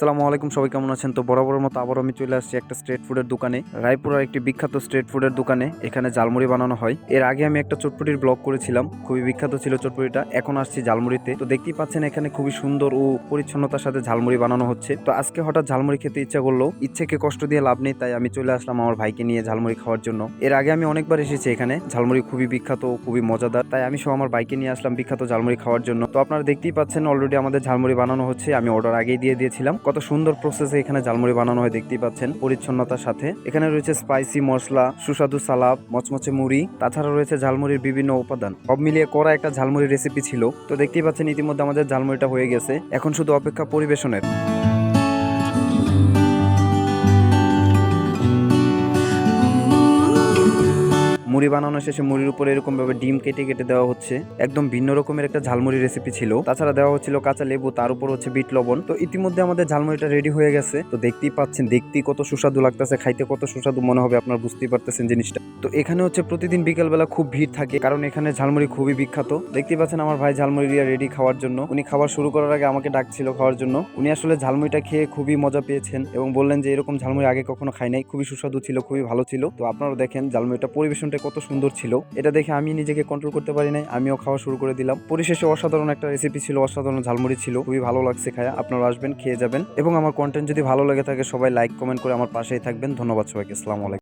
সালামু আলাইকুম, সবাই কেমন আছেন? তো বরাবরের মতো আবার আমি চলে আসছি একটা স্ট্রিট ফুডের দোকানে, রায়পুরের একটি বিখ্যাত স্ট্রিট ফুডের দোকানে, এখানে ঝালমুড়ি বানানো হয়। এর আগে আমি একটা চটপটির ব্লগ করেছিলাম, খুবই বিখ্যাত ছিল চটপটিটা, এখন আসছি ঝালমুড়িতে। তো দেখতেই পাচ্ছেন এখানে খুবই সুন্দর ও পরিচ্ছন্নতার সাথে ঝালমুড়ি বানানো হচ্ছে। তো আজকে হঠাৎ ঝালমুড়ি খেতে ইচ্ছা করল, ইচ্ছেকে কষ্ট দিয়ে লাভ নেই, তাই আমি চলে আসলাম আমার ভাইকে নিয়ে ঝালমুড়ি খাওয়ার জন্য। এর আগে আমি অনেকবার এসেছি এখানে, ঝালমুড়ি খুবই বিখ্যাত খুবই মজাদার, তাই আমি সব আমার বাইকে নিয়ে আসলাম বিখ্যাত ঝালমুড়ি খাওয়ার জন্য। তো আপনারা দেখতেই পাচ্ছেন অলরেডি আমাদের ঝালমুড়ি বানানো হচ্ছে, আমি অর্ডার আগেই দিয়ে দিয়েছিলাম। কত সুন্দর প্রসেসে এখানে ঝালমুড়ি বানানো হয় দেখতেই পাচ্ছেন। পরিচ্ছন্নতার সাথে। এখানে রয়েছে স্পাইসি মশলা, সুস্বাদু সালাব মচমচে মুড়ি। তাছাড়া রয়েছে ঝালমুড়ির বিভিন্ন উপাদান। সব মিলিয়ে করা একটা ঝালমুড়ির রেসিপি ছিল। তো দেখতেই পাচ্ছেন ইতিমধ্যে আমাদের ঝালমুড়িটা হয়ে গেছে। এখন শুধু অপেক্ষা পরিবেশনের। মুড়ি বানানো শেষে মুড়ির উপরে এরকম ভাবে ডিম কেটে কেটে দেওয়া হচ্ছে। একদম ভিন্ন রকমের একটা ঝালমুড়ি রেসিপি ছিল। তাছাড়া দেওয়া হচ্ছিল কাঁচা লেবু, তার উপর হচ্ছে বিট লবণ। তো ইতিমধ্যে আমাদের ঝালমুড়িটা রেডি হয়ে গেছে। তো দেখতেই পাচ্ছেন, দেখতেই কত সুস্বাদু লাগতেছে, খাইতে কত সুস্বাদু মনে হবে আপনার বুঝতেই পারতেছেন জিনিসটা। তো এখানে হচ্ছে প্রতিদিন বিকালবেলা খুব ভিড় থাকে, কারণ এখানে ঝালমুড়ি খুবই বিখ্যাত। দেখতেই পাচ্ছেন আমার ভাই ঝালমুড়ি রেডি খাওয়ার জন্য। উনি খাবার শুরু করার আগে আমাকে ডাকছিল খাওয়ার জন্য। উনি আসলে ঝালমুড়িটা খেয়ে খুবই মজা পেয়েছেন এবং বললেন যে এরকম ঝালমুড়ি আগে কখনো খাই নাই। খুবই সুস্বাদু ছিল, খুবই ভালো ছিল। তো আপনারা দেখেন ঝালমুড়িটা পরিবেশনটা কত সুন্দর ছিল। এটা দেখে আমি নিজেকে কন্ট্রোল করতে পারি নাই, আমিও খাওয়া শুরু করে দিলাম। পরিশেষে অসাধারণ একটা রেসিপি ছিল, অসাধারণ ঝালমুড়ি ছিল। খুবই ভালো লাগছে খায়া, আপনারা আসবেন, খেয়ে যাবেন। এবং আমার কন্টেন্ট যদি ভালো লাগে থাকে, সবাই লাইক কমেন্ট করে আমার পাশেই থাকবেন। ধন্যবাদ সবাইকে, আসসালামু আলাইকুম।